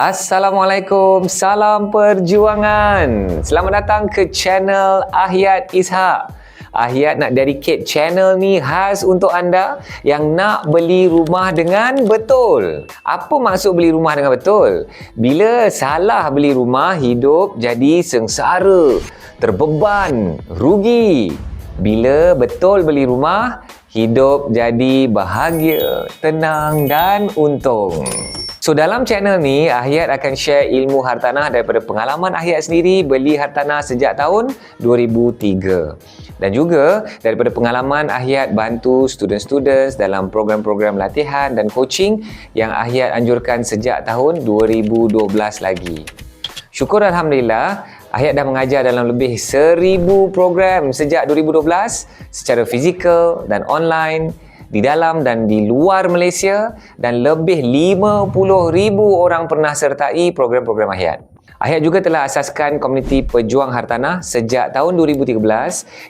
Assalamualaikum, salam perjuangan. Selamat datang ke channel Ahyat Ishak. Ahyat nak dedicate channel ni khas untuk anda yang nak beli rumah dengan betul. Apa maksud beli rumah dengan betul? Bila salah beli rumah, hidup jadi sengsara, terbeban, rugi. Bila betul beli rumah, hidup jadi bahagia, tenang dan untung. So dalam channel ni Ahyat akan share ilmu hartanah daripada pengalaman Ahyat sendiri beli hartanah sejak tahun 2003 dan juga daripada pengalaman Ahyat bantu student-students dalam program-program latihan dan coaching yang Ahyat anjurkan sejak tahun 2012 lagi. Syukur Alhamdulillah Ahyat dah mengajar dalam lebih seribu program sejak 2012 secara fizikal dan online di dalam dan di luar Malaysia dan lebih 50,000 orang pernah sertai program-program Ahyat. Ahyat juga telah asaskan komuniti pejuang hartanah sejak tahun 2013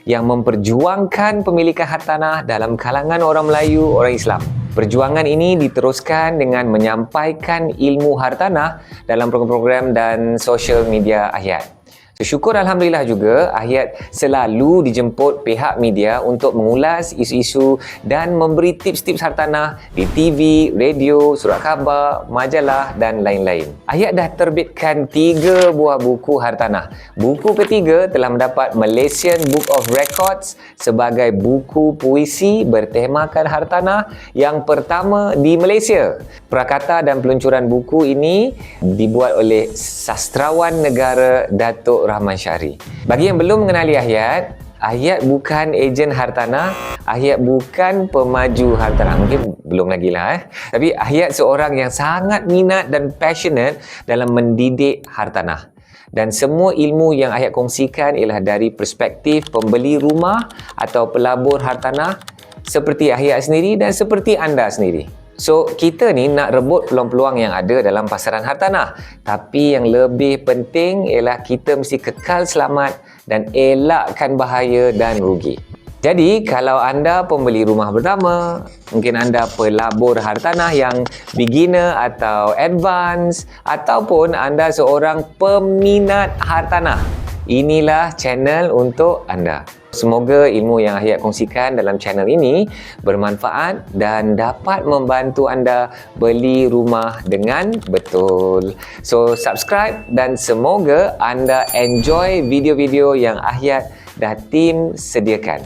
yang memperjuangkan pemilikan hartanah dalam kalangan orang Melayu, orang Islam. Perjuangan ini diteruskan dengan menyampaikan ilmu hartanah dalam program-program dan social media Ahyat. Syukur Alhamdulillah juga Ahyat selalu dijemput pihak media untuk mengulas isu-isu dan memberi tips-tips hartanah di TV, radio, surat khabar, majalah dan lain-lain. Ahyat dah terbitkan tiga buah buku hartanah. Buku ketiga telah mendapat Malaysian Book of Records sebagai buku puisi bertemakan hartanah yang pertama di Malaysia. Prakata dan peluncuran buku ini dibuat oleh sastrawan negara Datuk Rahman Syari. Bagi yang belum mengenali Ahyat, Ahyat bukan ejen hartanah, Ahyat bukan pemaju hartanah. Mungkin belum lagi lah eh. Tapi Ahyat seorang yang sangat minat dan passionate dalam mendidik hartanah. Dan semua ilmu yang Ahyat kongsikan ialah dari perspektif pembeli rumah atau pelabur hartanah seperti Ahyat sendiri dan seperti anda sendiri. So, kita ni nak rebut peluang-peluang yang ada dalam pasaran hartanah. Tapi yang lebih penting ialah kita mesti kekal selamat dan elakkan bahaya dan rugi. Jadi, kalau anda pembeli rumah pertama, mungkin anda pelabur hartanah yang beginner atau advance, ataupun anda seorang peminat hartanah, inilah channel untuk anda. Semoga ilmu yang Ahyat kongsikan dalam channel ini bermanfaat dan dapat membantu anda beli rumah dengan betul. So, subscribe dan semoga anda enjoy video-video yang Ahyat dah tim sediakan.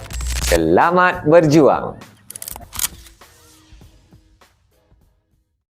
Selamat berjuang!